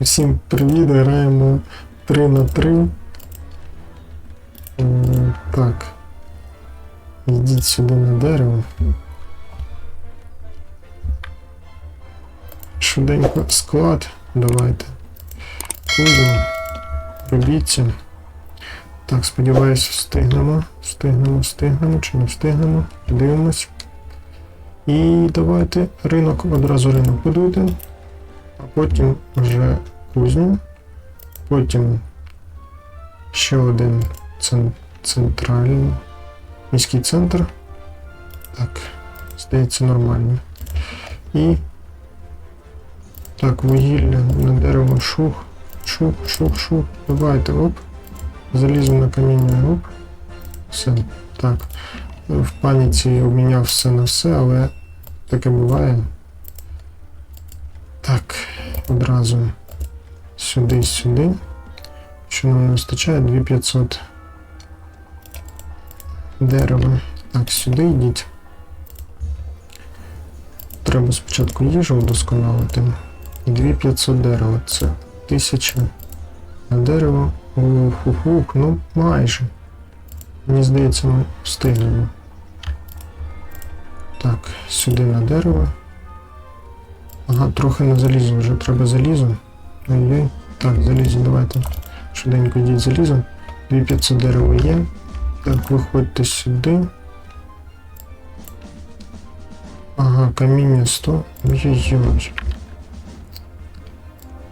Усім привіт, граємо 3 на 3. Так. Йдіть сюди на дерево. Швиденько склад. Давайте. Кузов. Робіться. Так, сподіваюся, встигнемо. Встигнемо, встигнемо чи не встигнемо. Дивимось. І давайте ринок, одразу ринок будуйте а потім вже кузню, потім ще один центральний міський центр. Так, здається, нормально. І так, вугілля на дерево шух, шух, шух, шух. Давайте, оп. Залізу на каміння, оп. Все. Так. В паніці обміняв все на все, але таке буває. Так, одразу сюди, сюди. Що нам не вистачає? 2500 дерева. Так, сюди йдіть. Треба спочатку їжу вдосконалити. 2500 дерева. Це 1000 на дерево. Ух, ух, ух, ну майже. Мені здається, ми встигнемо. Так, сюди на дерево. Ага, трохи на залізо, вже треба залізо. Ой-ой. Так, залізо, давайте. Швиденько йдіть залізо. 2500 дерева є. Так, виходьте сюди. Ага, каміння 100. Ой-ой-ой.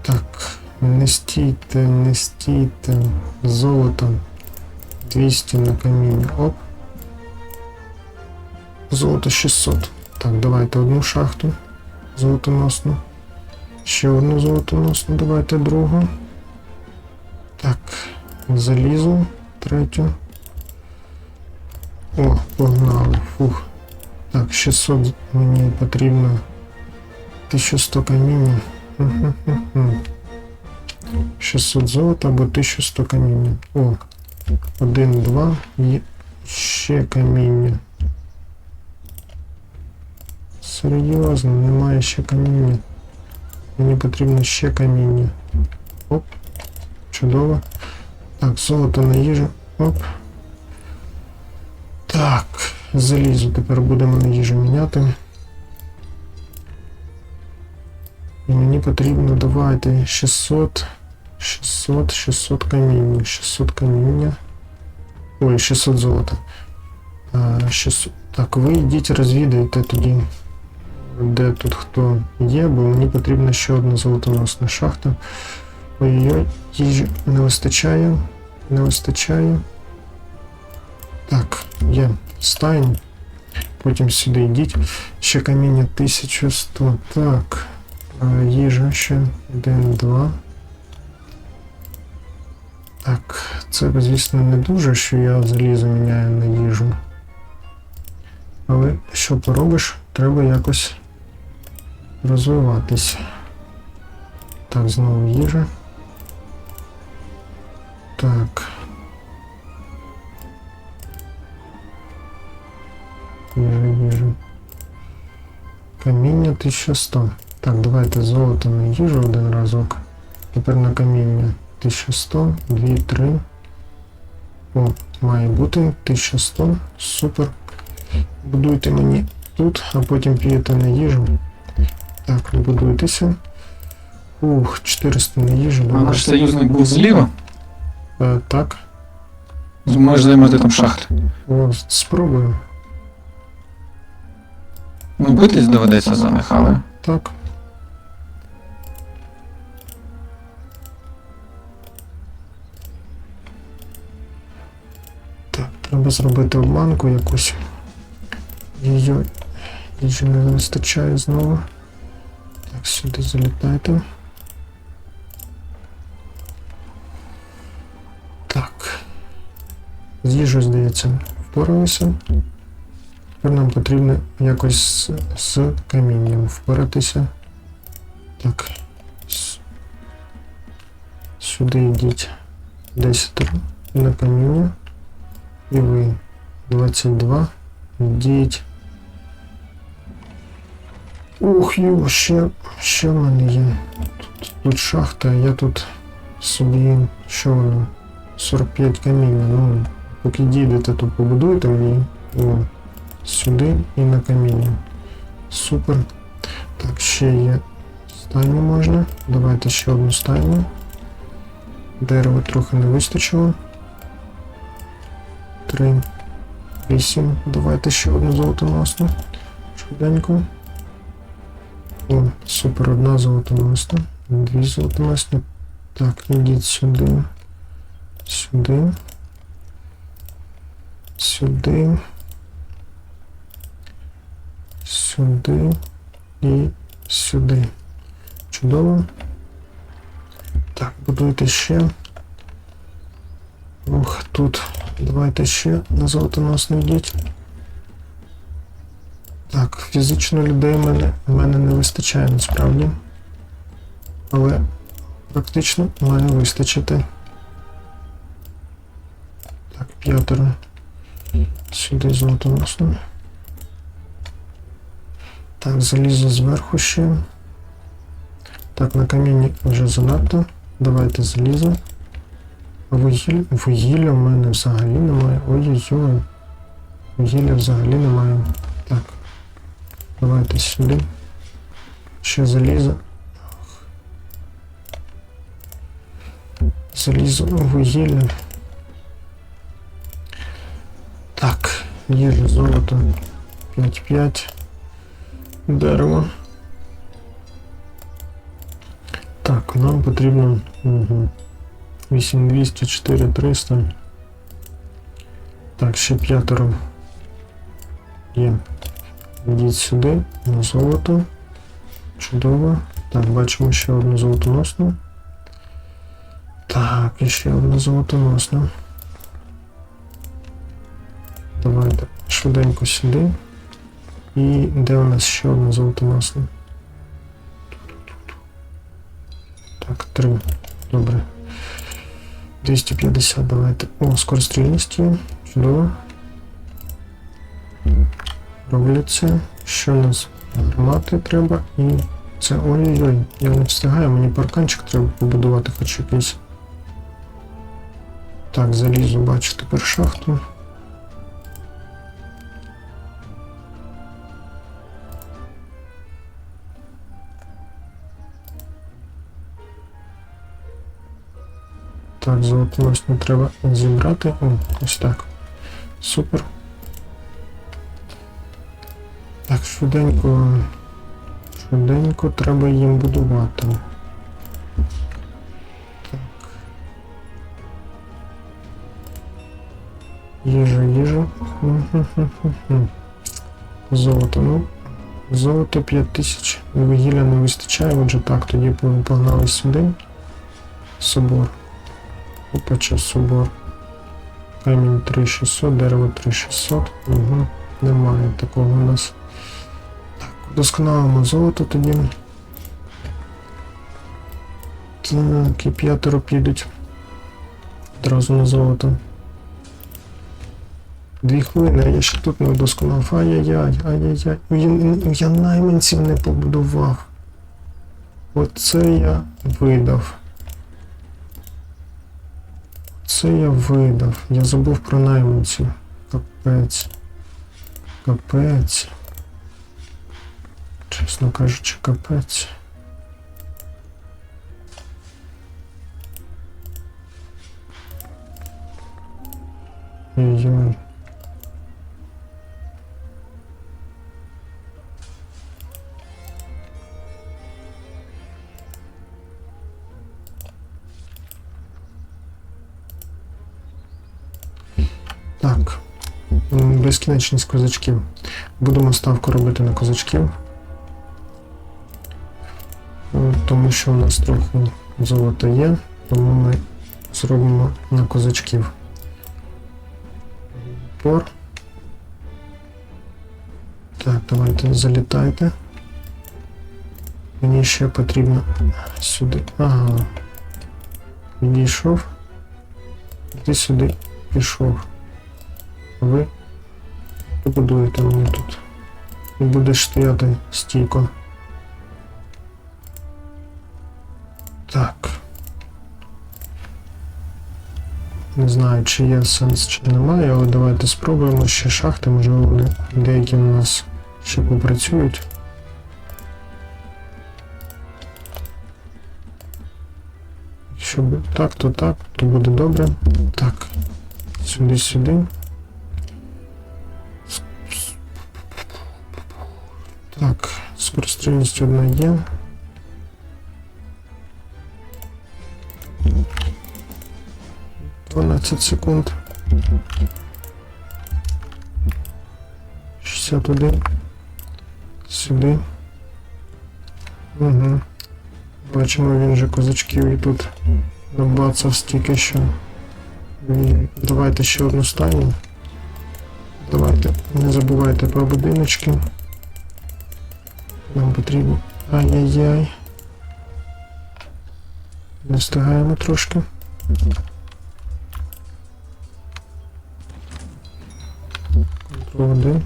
Так, не стійте, не стійте. Золото. 200 на каміння. Оп. Золото 600. Так, давайте одну шахту золотоносну. Ще одну золотоносну, давайте другу. Так, залізу, третю. О, погнали. Фух. Так, 600 мені потрібно 1100 каміння. Хм-хм-хм-хм. 600 золота або 1100 каміння. О, 1, 2 і ще каміння. Серйозно, немає ще каміння. Мені потрібно ще каміння. Оп. Чудово. Так, золото на їжу. Оп. Так, залізо тепер будемо на їжу міняти. І мені потрібно давайте 600, 600, 600 каміння, 600 каміння. Ой, 600 золота. 600. Так, ви йдіть розвідайте тоді де тут хто є, бо мені потрібна ще одна золотоносна шахта. Ой-ой-ой, їжі не вистачає, не вистачає. Так, є стайн. Потім сюди йдіть. Ще каміння 1100. Так. Їжа ще. Один, два. Так, це, звісно, не дуже, що я залізо міняю на їжу. Але що поробиш, треба якось розвиватись. Так, знову їжа. Так. Їжа, їжа. Каміння 1100. Так, давайте золото на їжу один разок. Тепер на каміння 1100, 2, 3. О, має бути 1100. Супер. Будуйте мені тут, а потім п'єте на їжу. Так, будуйтеся. Ух, 400 на їжу. А наш союзник був зліва. Е, так, Зможеш займати там шахти. о, спробую. Ну, битись доведеться за них, але. Так. Так, треба зробити обманку якусь. Її їжі не вистачає знову. Сюди залітайте. Так. З їжею, здається, впоралися. Тепер нам потрібно якось з, з камінням впоратися. Так. Сюди йдіть 10 на каміння. І ви 22. Йдіть. Ух, йо, ще, ще в мене є. Тут Тут шахта, я тут собі що воно? 45 каміння. Ну, поки дійдете, то побудуйте мені о, сюди і на каміння. Супер. Так, ще є стайню можна. Давайте ще одну стайню. Дерева трохи не вистачило. Три. Вісім. Давайте ще одну золотоносну. Швиденько. О, супер, одна золотоносна. Дві золотоносні. Так, ідіть сюди. Сюди. Сюди. Сюди. І сюди. Чудово. Так, будуйте ще. Ох, тут. Давайте ще на золотоносний йдіть. Так, фізично людей в мене, в мене не вистачає насправді. Але практично має вистачити. Так, п'ятеро. Сюди золотоносно. Так, залізо зверху ще. Так, на камінні вже занадто. Давайте залізо. Вугілля, вугілля в мене взагалі немає. Ой-ой-ой. Вугілля взагалі немає. Так. Давайте сюди. Ще залізо. Залізо, вугілля. Так, їжа, золото. 5-5. Дерево. Так, нам потрібно. Угу. 8200, 4300. Так, ще п'ятеро. Є. Йдіть сюди, на золото. Чудово. Так, бачимо ще одну золотоносну. Так, і ще одна золотоносна. Давайте швиденько сюди. І де у нас ще одна золотоносна? Так, три. Добре. 250 давайте. О, скорострільність є. Чудово. Робляться. Що у нас? Гармати треба і це ой-ой-ой. Я не встигаю, мені парканчик треба побудувати хоч якийсь. Так, залізу, бачу тепер шахту. Так, золотоносну треба зібрати. О, ось так. Супер. Так, швиденько. Швиденько треба їм будувати. Так. Їжа, їжа. Золото, ну. Золото 5000. Вугілля не вистачає, отже так, тоді погнали сюди. Собор. Опача собор. Камінь 3600, дерево 3600. Угу. Немає такого у нас. Так, удосконалимо золото тоді. Так, і п'ятеро підуть. Одразу на золото. Дві хвилини, а я ще тут не удосконалив. Ай-яй-яй, ай-яй-яй. Я, я найманців не побудував. Оце я видав. Це я видав. Я забув про найманців. Капець. Капець. Чесно кажучи, капець. Ой-ой. Так. Безкінечність козачків. Будемо ставку робити на козачків. Тому що у нас трохи золота є, тому ми зробимо на козачків. Пор. Так, давайте залітайте. Мені ще потрібно сюди. Ага. Відійшов. Ти сюди пішов. Ви побудуєте мені тут. І будеш стояти стійко. Так. Не знаю, чи є сенс, чи немає, але давайте спробуємо ще шахти, можливо, деякі у нас ще попрацюють. Якщо так, то так, то буде добре. Так. Сюди, сюди. Так, скорострільність одна є. Дванадцять секунд. 61. Сюди. Угу. Бачимо, він же козачків і тут набацав стільки що. Давайте ще одну стайню. Давайте, не забувайте про будиночки. Нам потрібно. Ай-яй-яй. Не встигаємо трошки. 1.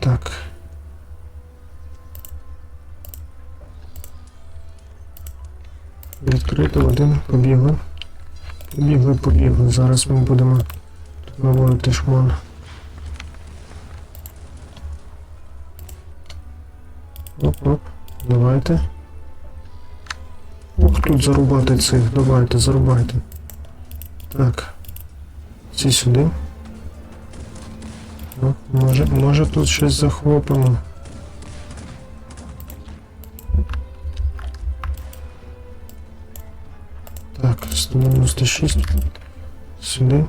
Так. Відкрито один, побігли. Побігли, побігли. Зараз ми будемо виводити шмон. Оп-оп, давайте. Тут зарубати цих, давайте, зарубайте. Так. Ці сюди. Ну, може, може тут щось захопимо. Так, 196. Сюди.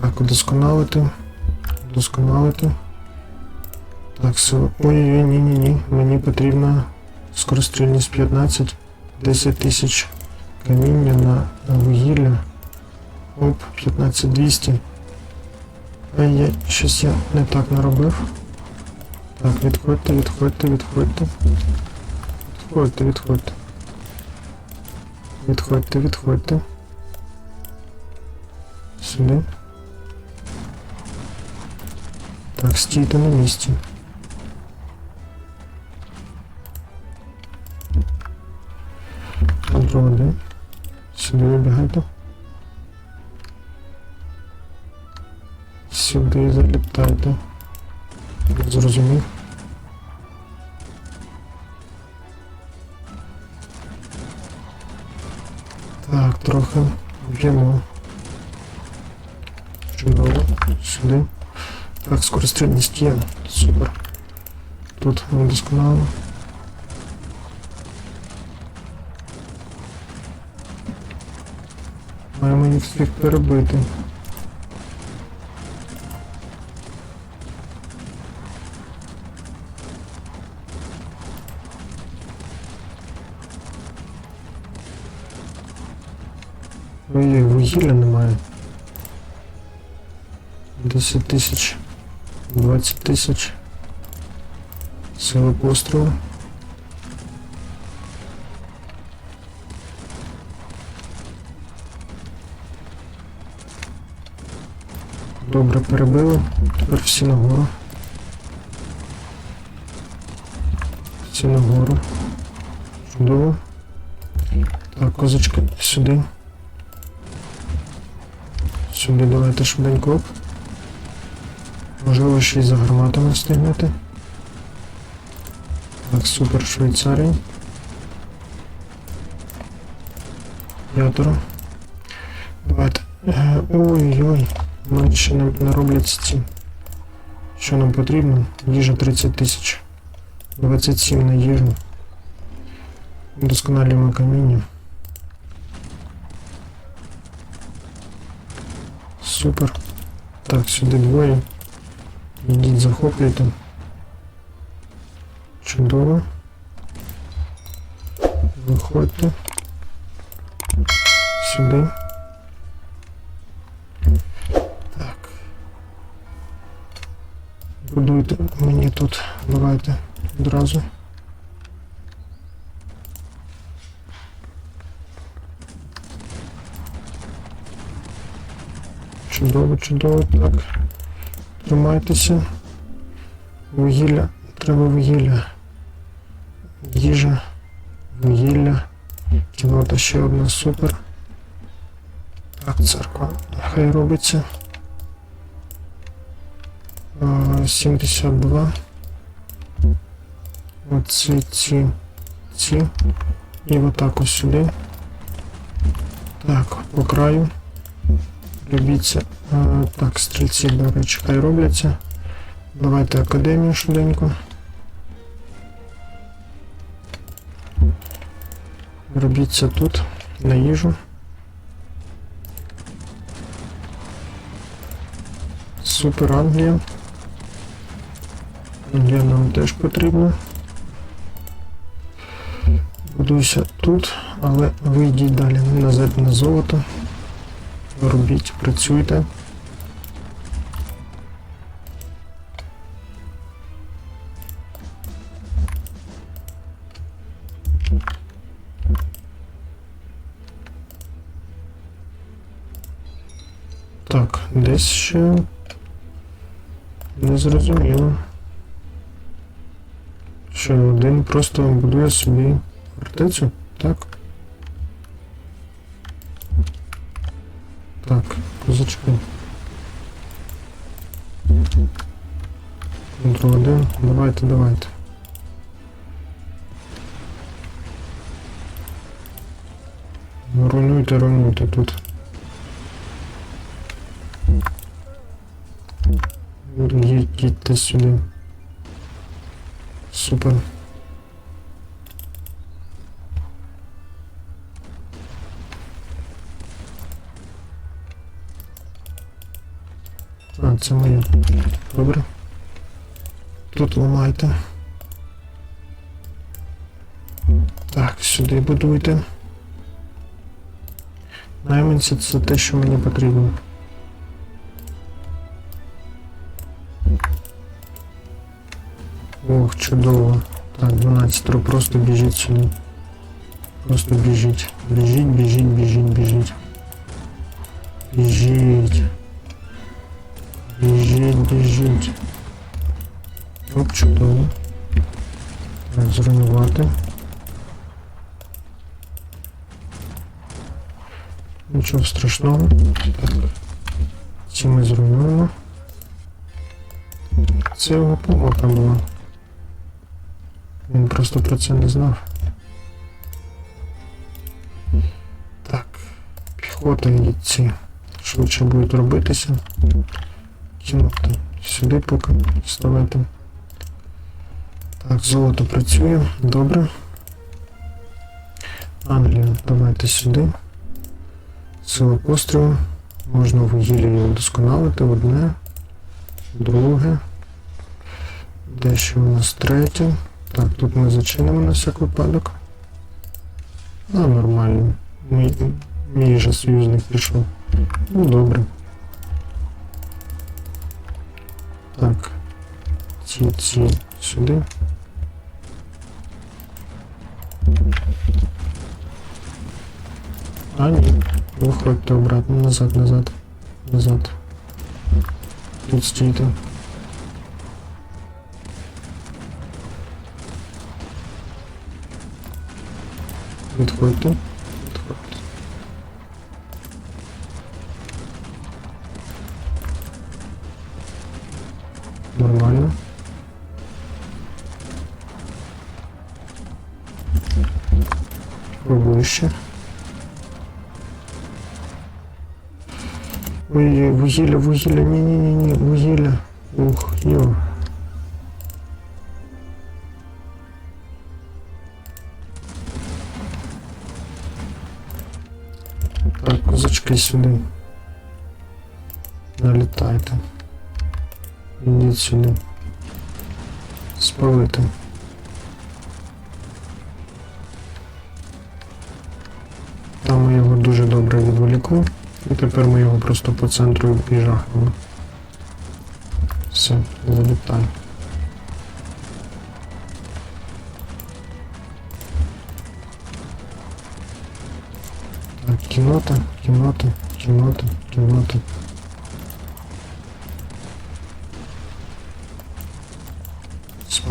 Так, удосконалити. Удосконалити. Так, все. Ой-ой-ой, ні-ні-ні. Мені потрібна скорострільність 15. 10 тисяч каміння на, вугілля. Оп, 15200. Ай, я щось я не так наробив. Так, відходьте, відходьте, відходьте. Відходьте, відходьте. Відходьте, відходьте. Сюди. Так, стійте на місці. Вибігайте. Сюди залітайте. Зрозумів. Так, трохи б'ємо. Чудово. Сюди. Так, скорострільність є. Супер. Тут досконало. Маємо їх всіх перебити. Ой, вугілля немає. 10 тисяч. 20 тисяч. Сила пострілу. Добре перебили. Тепер всі нагору. Всі нагору. Чудово. Так, козочки, сюди. Сюди давайте швиденько. Можливо, ще й за гарматами встигнути. Так, супер Швейцарій. П'ятеро. Давайте. Е, Ой-ой. Мені ще не, не роблять ці. Що нам потрібно? Їжа 30 тисяч. 27 на їжу. Досконалюємо каміння. Супер. Так, сюди двоє. Йдіть, захоплюйте. Чудово. Виходьте. Сюди. Тут. Давайте одразу. Чудово, чудово, так. Тримайтеся. Вугілля. Треба вугілля. Їжа. Вугілля. Кімната ще одна супер. Так, церква. Хай робиться. А, 72. Оці ці. Ці. І отак ось сюди. Так, по краю. Робіться. А, так, стрільці, до речі, хай робляться. Давайте академію швиденько. Робіться тут, на їжу. Супер Англія. Англія нам теж потрібна. Будуйся тут, але вийдіть далі назад на золото. Робіть, працюйте. Так, десь ще не зрозуміло. Що один просто будує собі фортецю? Так. Так, козачки. Контрол один. Давайте, давайте. Руйнуйте, руйнуйте тут. Їдь- Їдьте сюди. Супер. Це моє. Добре. Тут ламайте. Так, сюди будуйте. Найманці це те, що мені потрібно. Ох, чудово. Так, 12 просто біжіть сюди. Просто біжіть. Біжіть, біжіть, біжіть, біжіть. Біжіть. Біжіть, біжіть. Оп, чудово. Так, зруйнувати. Нічого страшного. Ці ми зруйнуємо. Це його помилка була. Він просто про це не знав. Так, піхота і ці швидше будуть робитися. Кімната сюди поки ставити. Так, золото працює. Добре. Англія, давайте сюди. Сила пострілу. Можна вугілля його вдосконалити. Одне, друге. Дещо у нас третє. Так, тут ми зачинимо на всяк випадок. А, нормально. Мій, мій же союзник пішов. Ну, добре. Так. Ці, ці сюди. А, ні. Виходьте обратно, назад, назад. Назад. Тут стійте. Відходьте. Відходьте. Нормально. Пробую ще. Ой, вугілля, вугілля, ні-ні-ні, вугілля. Ух, йо. Так, козачки сюди. Налітайте. Ідіть сюди. Спалити. Там ми його дуже добре відволікли. І тепер ми його просто по центру і жахнемо. Все, залітай. Так, кімната, кімната, кімната, кімната.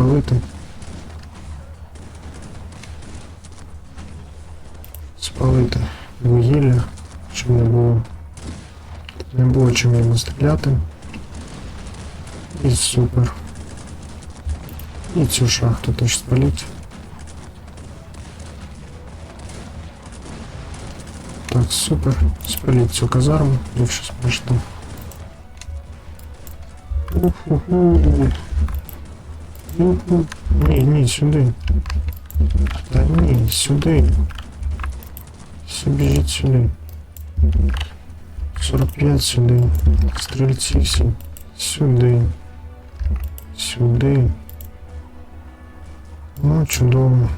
Спалити. Спалити вугілля, щоб не було. Не було чим йому стріляти. І супер. І цю шахту теж спаліть. Так, супер. Спаліть цю казарму, якщо зможете. Уху-ху. Уху. Ні, ні, сюди. Та ні, сюди. Всі біжіть сюди. 45 сюди. Стрільці всі. Сюди. Сюди. Ну, чудово.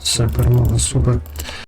Все, перемога, супер.